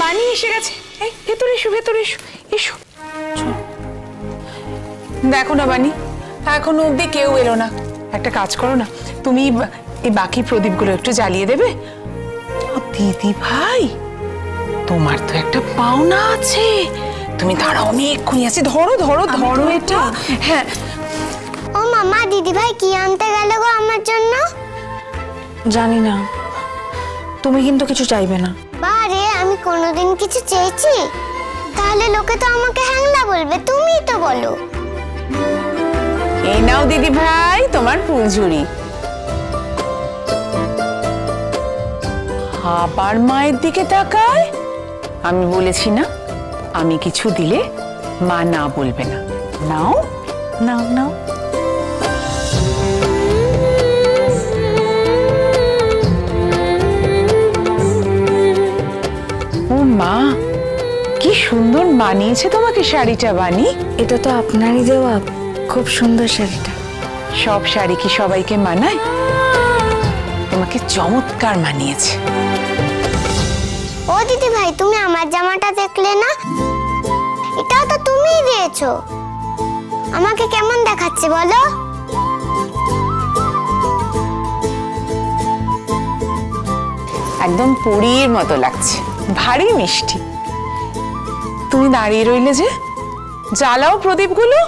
বানি এসে গেছে। এই ভেতরে এসো ভেতরে এসো এসো। দেখো না বানি এখনও অবধি কেউ এলো না। একটা কাজ করো না তুমি এই বাকি প্রদীপগুলো একটু জ্বালিয়ে দেবে। দিদি ভাই তোমার তো একটা পাওনা আছে। তুমি দাঁড়াও আমি এক্ষুনি আছি ধরো ধরো ধরো। এটা হ্যাঁ। ও মামা দিদি ভাই কি আনতে গেল গো আমার জন্য? জানি না। তুমি কিন্তু কিছু চাইবে না। কোনোদিন কিছু চেয়েছি? তাহলে লোকে তো আমাকে হ্যাংলা বলবে, তুমিই তো বলো। এই নাও দিদি ভাই, তোমার ফুলঝুরি আবার মায়ের দিকে তাকায়, আমি বলেছি না, আমি কিছু দিলে মা না বলবে না। নাও নাও নাও। সুন্দর মানিয়েছে তোমাকে শাড়িটা বানি। এটা তো আপনারই দেওয়া। খুব সুন্দর শাড়িটা। সব শাড়ি কি সবাইকে মানায়? তোমাকে চমৎকার মানিয়েছে। ও দিদিভাই তুমি আমার জামাটা দেখলে না? এটাও তো তুমিই দিয়েছ। আমাকে কেমন দেখাচ্ছে বলো? একদম পরীর মতো লাগছে। ভারী মিষ্টি। তুমি দাঁড়িয়ে রইলে যে? জ্বালাও প্রদীপগুলো।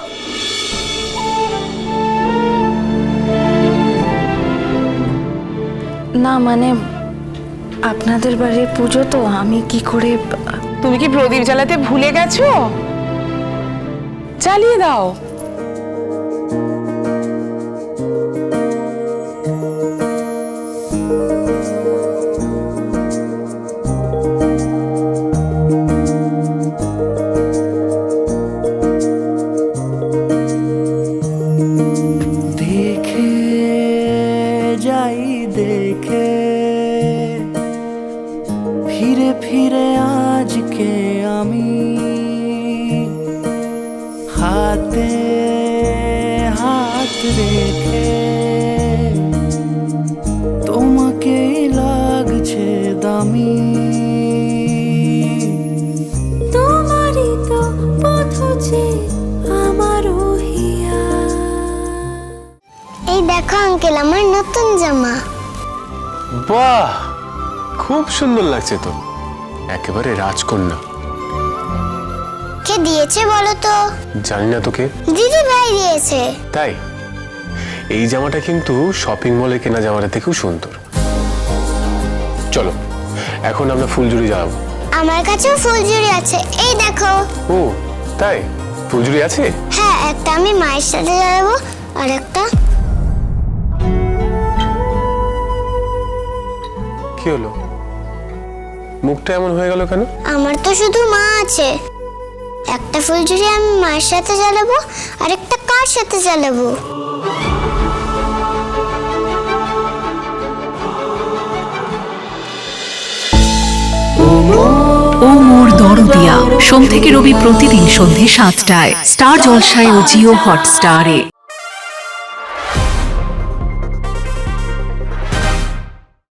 না মানে আপনাদের বাড়ির পুজো তো আমি কি করে তুমি কি প্রদীপ জ্বালাতে ভুলে গেছো? জ্বালিয়ে দাও। ফিরে আজকে আমি। হাতে হাত রেখে তোমাকে লাগছে দামি। তোমারই তো পথ আমারও হিয়া এই দেখো আঙ্কেল আমার নতুন জামা। বাহ! খুব সুন্দর লাগছে তো। একেবারে রাজকন্যা। কে দিয়েছে বলো তো? জানি না তোকে। দিদি ভাই দিয়েছে। তাই? এই জামাটা কিন্তু শপিং মলে কেনা জামাটা থেকেও সুন্দর। চলো এখন আমরা ফুলঝুরি জ্বালাবো। আমার কাছেও ফুলঝুরি আছে। এই দেখো। ও তাই? ফুলঝুরি আছে? হ্যাঁ একটা আমি মায়ের সাথে জ্বালাবো আর একটা। কি হলো? মুখটা এমন হয়ে গেল কেন? আমার তো শুধু মা আছে। একটা ফুলঝুরি আমি মায়ের সাথে জ্বালাবো আর একটা কার সাথে জ্বালাবো? ও মোর দরদিয়া সোম থেকে রবি প্রতিদিন সন্ধে সাতটায়। স্টার জলসায় ও জিও হটস্টারে।